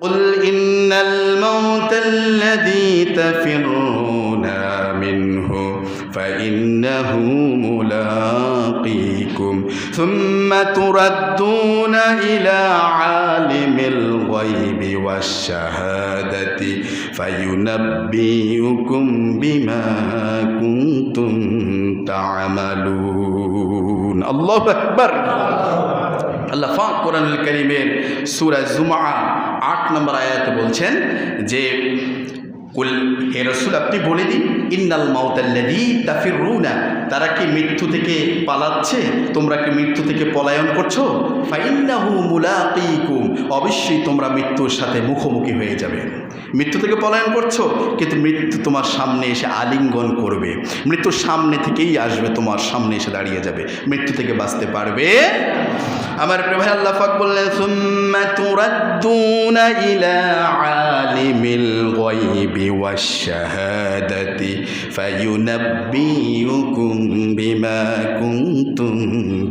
قل إن الموت الذي تفرون منه فإنه ملاقيكم ثم تردون إلى عالم الغيب والشهادة فينبئكم بما كنتم تعملون. الله أكبر. الله فاق قرآن الكريمين سورة الزمعة. আট নম্বর আয়াতে বলছেন যে কুল হে রসুল আপনি বলে দিন। ইন্নাল মাউতাল্লাদি তাফিরুনা, তারা কি মৃত্যু থেকে পালাচ্ছে? তোমরা কি মৃত্যু থেকে পলায়ন করছ? ফাইন্নাহু মুলাকিকুম, অবশ্যই তোমরা মৃত্যুর সাথে মুখোমুখি হয়ে যাবে। মৃত্যু থেকে পলায়ন করছ, কিন্তু মৃত্যু তোমার সামনে এসে আলিঙ্গন করবে। মৃত্যুর সামনে থেকেই আসবে, তোমার সামনে এসে দাঁড়িয়ে যাবে। মৃত্যু থেকে বাঁচতে পারবে? আমার প্রেভাই আল্লাহ পাক বললেন, সুম্মা তুরাদ্দুনা ইলা আলিমিল গায়বি ওয়াশ শাহাদাতি। ফায়ুনাব্বিউকুম বিমা কুনতুম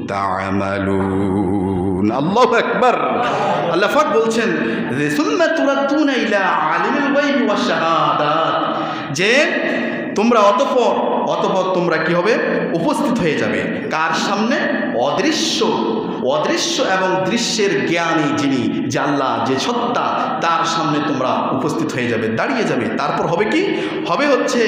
তা'মালুন আল্লাহু আকবার। আল্লাহ পাক বলছেন তুরাদ্দুনা ইলা আলিমিল গায়বি ওয়াশ শাহাদাত যে, তোমরা অতপর অতপর তোমরা কি হবে? উপস্থিত হয়ে যাবে। কার সামনে? অদৃশ্য। অদৃশ্য এবং দৃশ্যের জ্ঞানী যিনি আল্লাহ, যে সত্তা তার সামনে তোমরা উপস্থিত হয়ে যাবে, দাঁড়িয়ে যাবে। তারপর হবে কি? হবে হচ্ছে,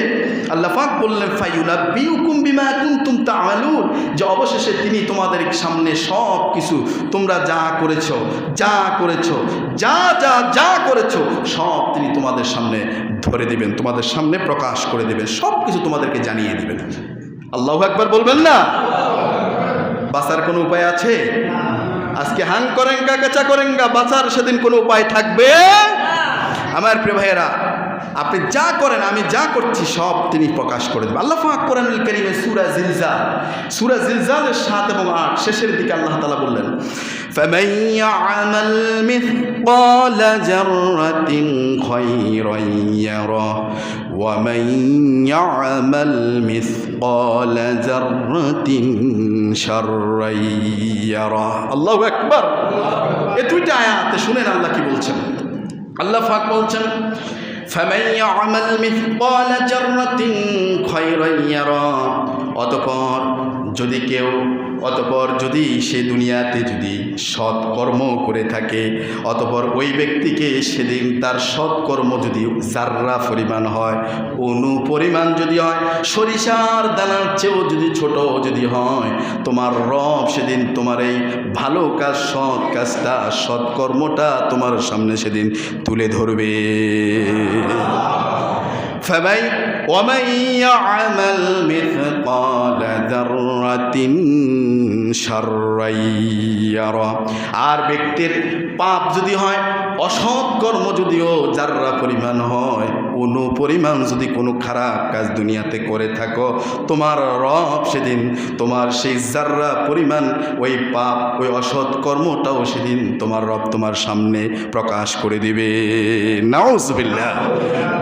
আল্লাহ পাক বললেন ফাইউলা বিউকুম বিমা তা তাআমালুন যে অবশেষে তিনি তোমাদের সামনে সব কিছু তোমরা যা করেছ, যা করেছ, যা যা যা করেছ, সব তিনি তোমাদের সামনে ধরে দিবেন, তোমাদের সামনে প্রকাশ করে দেবেন সব কিছু তোমাদেরকে জানিয়ে দিবেন। আল্লাহ একবার বলবেন না? বাঁচার কোনো উপায় আছে? আজকে হাং করেঙ্গা কাঁচা করেঙ্গা বাঁচার সেদিন কোনো উপায় থাকবে আমার প্রিয় ভাইয়েরা আপনি যা করেন আমি যা করছি সব তিনি প্রকাশ করে দেবেন আল্লাহ ফাঁক করেন করিমে সুরা জিলজাল সুরা জিলজালের সাত এবং আট শেষের দিকে আল্লাহ তালা বললেন فمن يعمل مثقال ذرة خيرا يره ومن يعمل مثقال ذرة شرا يره الله أكبر এ দুইটা আয়াতে শুনেন আল্লাহ কি বলছেন আল্লাহ ফাক বলছেন فمن يعمل مثقال ذرة خيرا يره অতপর যদি কেউ, অতপর যদি সে দুনিয়াতে যদি সৎকর্ম করে থাকে, অতপর ওই ব্যক্তিকে সেদিন তার সৎকর্ম যদি জাররা পরিমাণ হয় অনু পরিমাণ যদি হয়, সরিষার দানার চেয়েও যদি ছোট যদি হয়, তোমার রব সেদিন তোমার এই ভালো কাজ, সৎ কাজটা, সৎকর্মটা তোমার সামনে সেদিন তুলে ধরবে। فمن ومن يعمل مثقال ذرة شرا يره আর ব্যক্তির পাপ যদি হয় অসৎ কর্ম যদিও যাররা পরিমাণ হয়, কোনো পরিমাণ যদি কোনো খারাপ কাজ দুনিয়াতে করে থাকো, তোমার রব সেদিন, তোমার সেই যাররা পরিমাণ ওই পাপ, ওই অসৎ কর্মটাও সেদিন তোমার রব তোমার সামনে প্রকাশ করে দিবে। নাউজবিল্লাহ।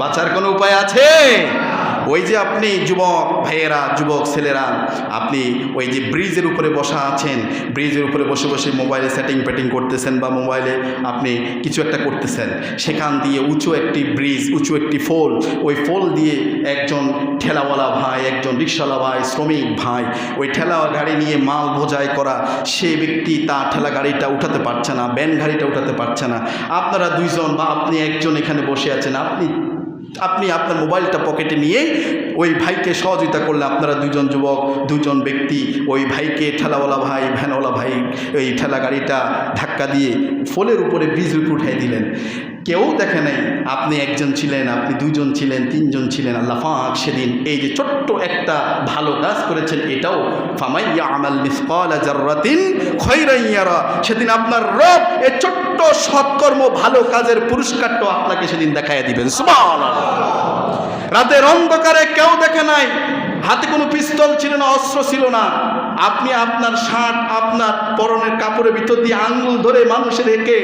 বাঁচার কোনো উপায় আছে? ওই যে আপনি যুবক ভাইয়েরা, যুবক ছেলেরা, আপনি ওই যে ব্রিজের উপরে বসা আছেন, ব্রিজের উপরে বসে বসে মোবাইলে সেটিং পেটিং করতেছেন বা মোবাইলে আপনি কিছু একটা করতেছেন, সেখান দিয়ে উঁচু একটি ব্রিজ, উঁচু একটি ফোল, ওই ফোল দিয়ে একজন ঠেলাওয়ালা ভাই, একজন রিক্সাওয়ালা ভাই, শ্রমিক ভাই, ওই ঠেলা গাড়ি নিয়ে মাল বোঝাই করা, সে ব্যক্তি তার ঠেলা গাড়িটা উঠাতে পারছে না, ব্যান গাড়িটা উঠাতে পারছে না। আপনারা দুইজন বা আপনি একজন এখানে বসে আছেন, আপনি আপনি আপনার মোবাইলটা পকেটে নিয়ে ওই ভাইকে সহযোগিতা করলে আপনারা দুজন যুবক দুজন ব্যক্তি, ওই ভাইকে ঠেলাওয়ালা ভাই, ভ্যানওয়ালা ভাই ওই ঠেলা গাড়িটা ধাক্কা দিয়ে ফোলের উপরে উপর উঠাই দিলেন। কেউ দেখে নাই, আপনি একজন ছিলেন, আপনি দুজন ছিলেন, তিনজন ছিলেন, আল্লাহ ফাঁক সেদিন এই যে ছোট্ট একটা ভালো কাজ করেছেন, এটাও ফামাইয়া আমাল মিসকাল জাররাতিন খৈরাইয়ারা সেদিন আপনার রব এই ছোট্ট সৎকর্ম ভালো কাজের পুরস্কারটাও আপনাকে সেদিন দেখাইয়া দিবেন। রাতের অন্ধকারে কেউ দেখে নাই হাতে কোনো পিস্তল ছিল না, অস্ত্র ছিল না। আপনি আপনার শার্ট, আপনার পরনের কাপড়ের ভিতর দিয়ে আঙ্গুল ধরে মানুষের একে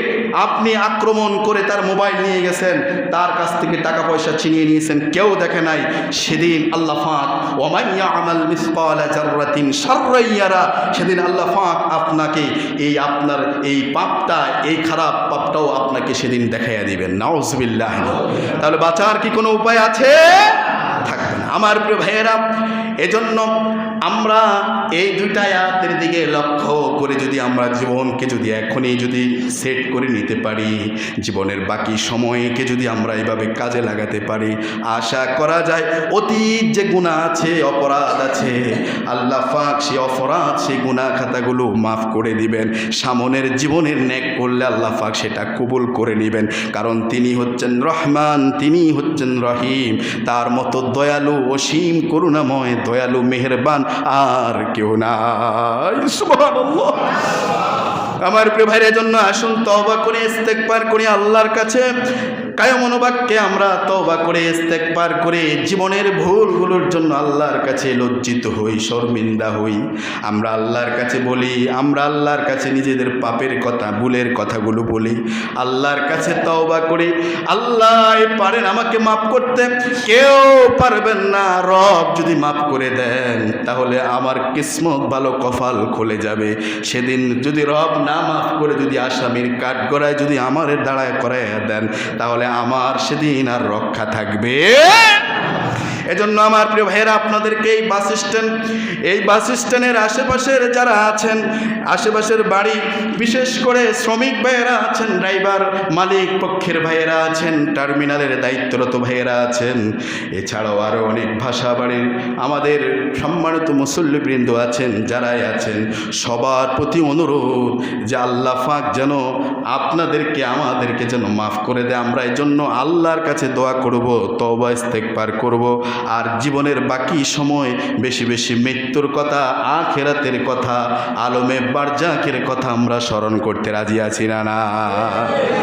আপনি আক্রমণ করে তার মোবাইল নিয়ে গেছেন, তার কাছ থেকে টাকা পয়সা ছিনিয়ে নিয়েছেন, কেউ দেখে নাই। সেদিন আল্লাহ ফাঁক ওমাইয়া আমাল মিসকালা জাররাতিন শাররাইয়ারা সেদিন আল্লাহ ফাঁক আপনাকে এই আপনার এই পাপটা, এই খারাপ পাপটাও আপনাকে সেদিন দেখাইয়া দিবেন। নাউজবিল্লাহ। তাহলে বাঁচার কি কোনো উপায় আছে? থাকবে না। আমার প্রিয় ভাইয়েরা এজন্য আমরা এই দুইটা আয়াতের দিকে লক্ষ্য করে যদি আমরা জীবনকে যদি এখনই যদি সেট করে নিতে পারি, জীবনের বাকি সময়কে যদি আমরা এইভাবে কাজে লাগাতে পারি, আশা করা যায় অতীত যে গুণা আছে, অপরাধ আছে, আল্লাহ ফাঁক সে অপরাধ, সেই গুণা খাতাগুলো মাফ করে দিবেন। সামনের জীবনের ন্যাক করলে আল্লাহ ফাঁক সেটা কবুল করে নেবেন। কারণ তিনি হচ্ছেন রহমান তিনি হচ্ছেন রহিম। তার মতো দয়ালু অসীম করুণাময়, দয়ালু মেহেরবান আর কেউ নাই। আমার প্রিয় ভাইয়ের জন্য আসুন তবা করে ইস্তেকবার করি আল্লাহর কাছে কায় মনোবাক্যে আমরা তওবা করে ইস্তেকবার করে জীবনের ভুলগুলোর জন্য আল্লাহর কাছে লজ্জিত হই, শর্মিন্দা হই। আমরা আল্লাহর কাছে বলি, আমরা আল্লাহর কাছে নিজেদের পাপের কথা, ভুলের কথাগুলো বলি। আল্লাহর কাছে তওবা করি, আল্লাহ পারেন আমাকে মাফ করতে। কেউ পারবেন না, রব যদি মাফ করে দেন, তাহলে আমার কিসমত ভালো কফাল খুলে যাবে। সেদিন যদি রব না মাফ করে যদি আসামির কাঠ গড়ায় যদি আমার দাঁড়ায় করাইয়া দেন, তাহলে আমার সেদিন আর রক্ষা থাকবে। এজন্য আমার প্রিয় ভাইয়েরা, আপনাদেরকে এই বাস স্ট্যান্ড, এই বাস স্ট্যান্ডের আশেপাশের যারা আছেন, আশেপাশের বাড়ি, বিশেষ করে শ্রমিক ভাইয়েরা আছেন, ড্রাইভার মালিক পক্ষের ভাইয়েরা আছেন, টার্মিনালের দায়িত্বরত ভাইয়েরা আছেন, এছাড়াও আরও অনেক ভাষা বাড়ির আমাদের সম্মানিত মুসল্লিবৃন্দ আছেন, যারাই আছেন, সবার প্রতি অনুরোধ যে আল্লাহ ফাঁক যেন আপনাদেরকে, আমাদেরকে যেন মাফ করে দেয়। আমরা এই জন্য আল্লাহর কাছে দোয়া করব তবা ইস্তেকবার করব। আর জীবনের বাকি সময় বেশি বেশি মৃত্যুর কথা, আখেরাতের কথা, আলমে বারজাকের কথা আমরা স্মরণ করতে রাজি আছি না না?